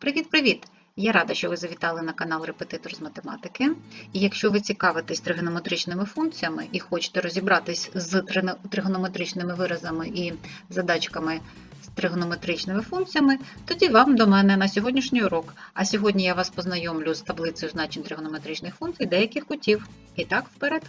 Привіт-привіт! Я рада, що ви завітали на канал Репетитор з математики. І якщо ви цікавитесь тригонометричними функціями і хочете розібратись з тригонометричними виразами і задачками з тригонометричними функціями, тоді вам до мене на сьогоднішній урок. А сьогодні я вас познайомлю з таблицею значень тригонометричних функцій деяких кутів. І так, вперед.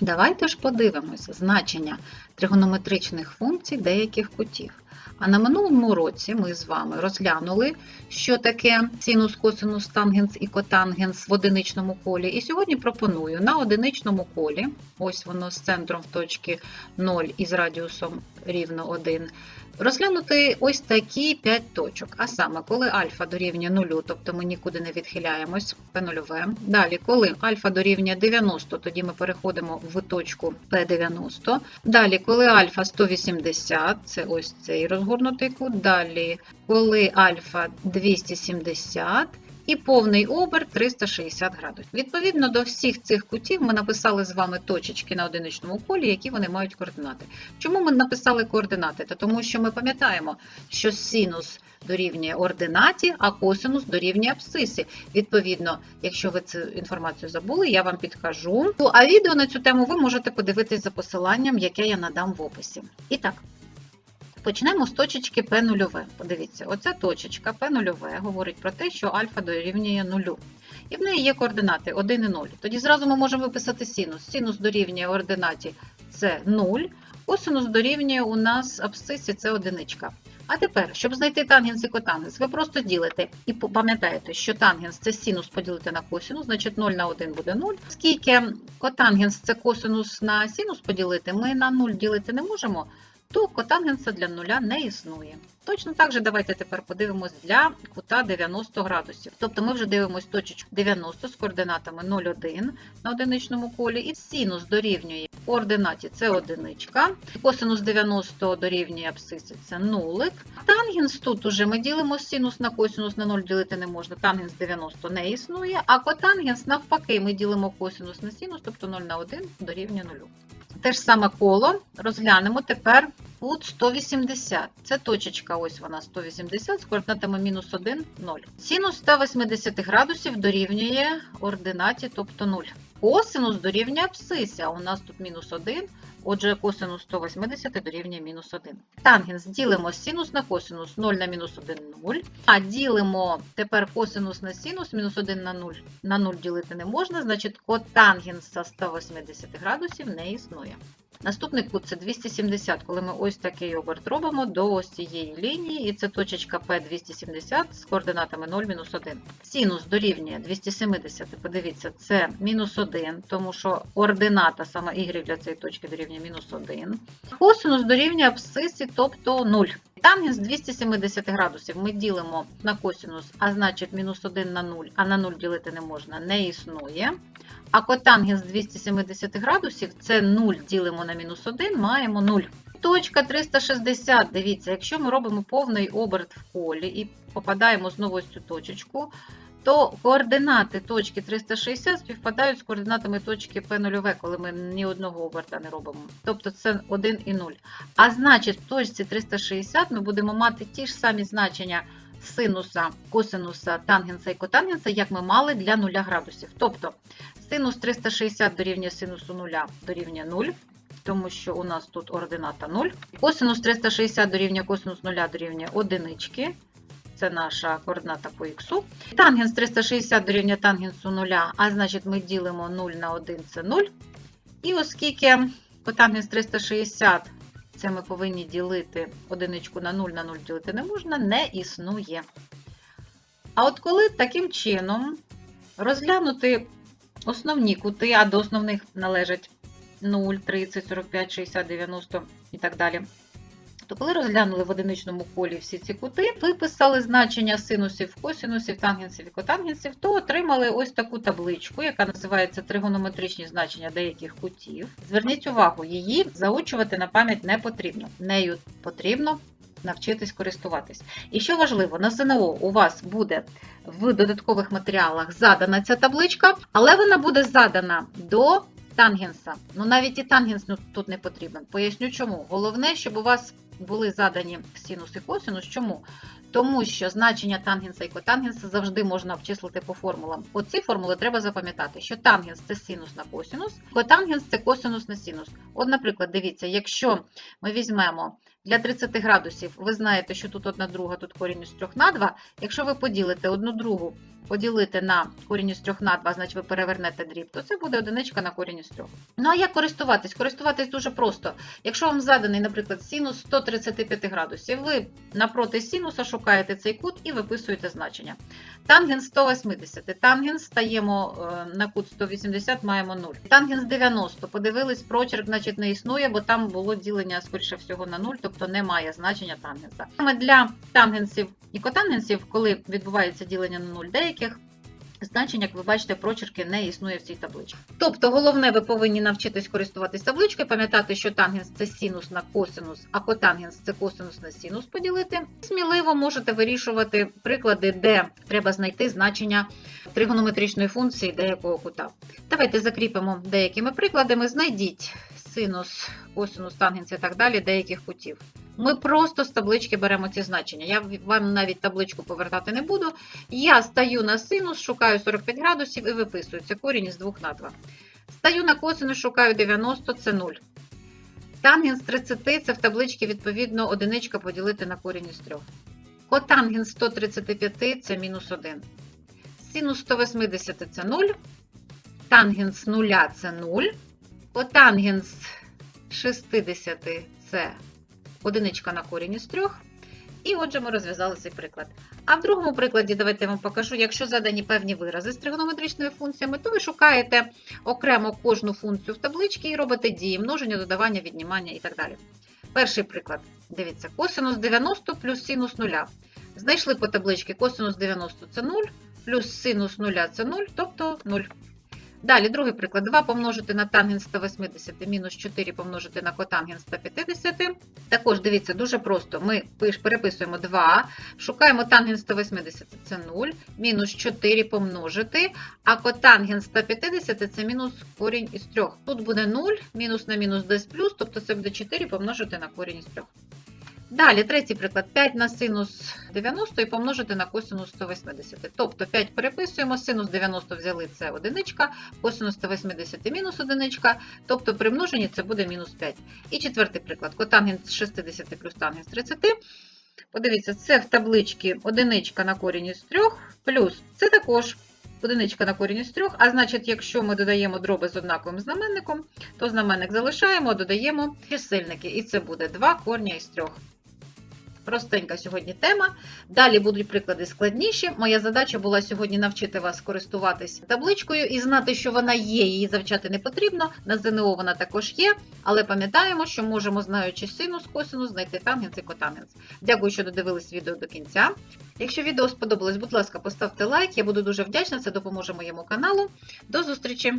Давайте ж подивимося значення тригонометричних функцій деяких кутів. А на минулому уроці ми з вами розглянули, що таке синус, косинус, тангенс і котангенс в одиничному колі. І сьогодні пропоную на одиничному колі, ось воно з центром в точці 0 і з радіусом рівно 1, розглянути ось такі 5 точок. А саме, коли альфа дорівнює 0, тобто ми нікуди не відхиляємось, P0. Далі, коли альфа дорівнює 90, тоді ми переходимо в точку P90. Далі, коли альфа 180, це ось цей розгорнутий кут. Далі, коли альфа 270 і повний оберт 360 градусів. Відповідно до всіх цих кутів ми написали з вами точечки на одиничному колі, які вони мають координати. Чому ми написали координати? Та тому що ми пам'ятаємо, що синус дорівнює ординаті, а косинус дорівнює абсцисі. Відповідно, якщо ви цю інформацію забули, я вам підкажу. А відео на цю тему ви можете подивитись за посиланням, яке я надам в описі. І так. Почнемо з точечки P0. Подивіться, оця точечка P0 говорить про те, що альфа дорівнює 0. І в неї є координати 1 і 0. Тоді зразу ми можемо виписати синус. Синус дорівнює ординаті це 0, косинус дорівнює у нас абсцисі це одиничка. А тепер, щоб знайти тангенс і котангенс, ви просто ділите і пам'ятаєте, що тангенс це синус поділити на косинус, значить 0 на 1 буде 0. Оскільки котангенс це косинус на синус поділити, ми на 0 ділити не можемо, то котангенса для нуля не існує. Точно так же давайте тепер подивимось для кута 90 градусів. Тобто ми вже дивимось точечку 90 з координатами 0,1 на одиничному колі, і синус дорівнює координаті це одиничка, косинус 90 дорівнює абсцисі це нулик. Тангенс тут уже ми ділимо синус на косинус на 0 ділити не можна, тангенс 90 не існує, а котангенс навпаки ми ділимо косинус на синус, тобто 0 на 1 дорівнює 0. Те ж саме коло розглянемо тепер кут 180. Це точечка, ось вона 180 з координатами мінус 1, 0. Синус 180 градусів дорівнює ординаті, тобто 0. Косинус дорівнює абсцисі, а у нас тут мінус 1, отже, косинус 180 дорівнює мінус 1. Тангенс ділимо синус на косинус 0 на мінус 1 0. А ділимо тепер косинус на синус, мінус 1 на 0. На 0 ділити не можна, значить котангенса 180 градусів не існує. Наступний кут це 270, коли ми ось такий оберт робимо до ось цієї лінії, і це точечка P270 з координатами 0, мінус 1. Синус дорівнює 270, подивіться, це мінус 1, тому що ордината саме y для цієї точки дорівнює мінус 1. Косинус дорівнює абсцисі, тобто 0. Тангенс 270 градусів ми ділимо на косинус, а значить мінус 1 на 0, а на 0 ділити не можна, не існує. А котангенс 270 градусів це 0 ділимо на мінус 1, маємо 0. Точка 360. Дивіться, якщо ми робимо повний оберт в колі і попадаємо знову ось цю точечку, то координати точки 360 співпадають з координатами точки P0, коли ми ні одного оберта не робимо. Тобто це 1 і 0. А значить, в точці 360 ми будемо мати ті ж самі значення синуса, косинуса, тангенса і котангенса, як ми мали для 0 градусів. Тобто синус 360 дорівнює синусу 0 дорівнює 0, тому що у нас тут ордината 0. Косинус 360 дорівнює косинус 0 дорівнює одинички. Це наша координата по х. Тангенс 360 дорівнює тангенсу 0, а значить ми ділимо 0 на 1 це 0. І оскільки котангенс 360 це ми повинні ділити одиничку на 0 на 0 ділити не можна, не існує. А от коли таким чином розглянути основні кути, а до основних належать 0, 30, 45, 60, 90 і так далі. То коли розглянули в одиничному колі всі ці кути, виписали значення синусів, косинусів, тангенсів і котангенсів, то отримали ось таку табличку, яка називається тригонометричні значення деяких кутів. Зверніть увагу, її заучувати на пам'ять не потрібно. Нею потрібно навчитись користуватись. І що важливо, на ЗНО у вас буде в додаткових матеріалах задана ця табличка, але вона буде задана до тангенса. Ну навіть і тангенс ну, тут не потрібен. Поясню чому. Головне, щоб у вас були задані синус і косинус. Чому? Тому що значення тангенса і котангенса завжди можна обчислити по формулам. Оці формули треба запам'ятати, що тангенс це синус на косинус, котангенс це косинус на синус. От, наприклад, дивіться, якщо ми візьмемо для 30 градусів, ви знаєте, що тут 1 друга, тут корінь із 3 на 2. Якщо ви поділите 1 другу, поділити на корінь із 3 на 2, значить ви перевернете дріб, то це буде одиничка на корінь із 3. Ну а як користуватись? Користуватись дуже просто. Якщо вам заданий, наприклад, синус 135 градусів, ви напроти синуса шукаєте цей кут і виписуєте значення. Тангенс 180, тангенс стаємо е, на кут 180, маємо 0. Тангенс 90, подивились, прочерк, значить, не існує, бо там було ділення, скоріше всього, на 0, тобто немає значення тангенса. Саме для тангенсів і котангенсів, коли відбувається ділення на 0 деяких, Значень, як ви бачите, прочерки не існує в цій табличці. Тобто, головне, ви повинні навчитись користуватись табличкою, пам'ятати, що тангенс це синус на косинус, а котангенс це косинус на синус поділити. Сміливо можете вирішувати приклади, де треба знайти значення тригонометричної функції деякого кута. Давайте закріпимо деякими прикладами. Знайдіть синус, косинус, тангенс і так далі деяких кутів. Ми просто з таблички беремо ці значення. Я вам навіть табличку повертати не буду. Я стаю на синус, шукаю 45 градусів і виписую. Це корінь із 2 на 2. Стаю на косинус, шукаю 90, це 0. Тангенс 30 це в табличці, відповідно, одиничка поділити на корінь із 3. Котангенс 135 це мінус 1. Синус 180 це 0. Тангенс 0 це 0. Котангенс 60 це одиничка на корінь із 3. І отже, ми розв'язали цей приклад. А в другому прикладі, давайте я вам покажу, якщо задані певні вирази з тригонометричними функціями, то ви шукаєте окремо кожну функцію в табличці і робите дії, множення, додавання, віднімання і так далі. Перший приклад. Дивіться, косинус 90 плюс синус 0. Знайшли по табличці косинус 90 це 0, плюс синус 0 це 0, тобто 0. Далі, другий приклад. 2 помножити на тангенс 180, мінус 4 помножити на котангенс 150. Також, дивіться, дуже просто. Ми переписуємо 2, шукаємо тангенс 180, це 0, мінус 4 помножити, а котангенс 150 це мінус корінь із 3. Тут буде 0, мінус на мінус десь плюс, тобто це буде 4 помножити на корінь із 3. Далі, третій приклад. 5 на синус 90 і помножити на косинус 180. Тобто 5 переписуємо, синус 90 взяли, це одиничка, косинус 180 мінус одиничка, тобто при множенні це буде мінус 5. І четвертий приклад. Котангенс 60 плюс тангенс 30. Подивіться, це в табличці одиничка на корінь із 3, плюс це також одиничка на корінь із 3, а значить, якщо ми додаємо дроби з однаковим знаменником, то знаменник залишаємо, додаємо чисельники, і це буде 2 корня із 3. Простенька сьогодні тема. Далі будуть приклади складніші. Моя задача була сьогодні навчити вас користуватись табличкою і знати, що вона є, її завчати не потрібно. На ЗНО вона також є, але пам'ятаємо, що можемо, знаючи синус, косинус, знайти тангенс і котангенс. Дякую, що додивились відео до кінця. Якщо відео сподобалось, будь ласка, поставте лайк. Я буду дуже вдячна, це допоможе моєму каналу. До зустрічі!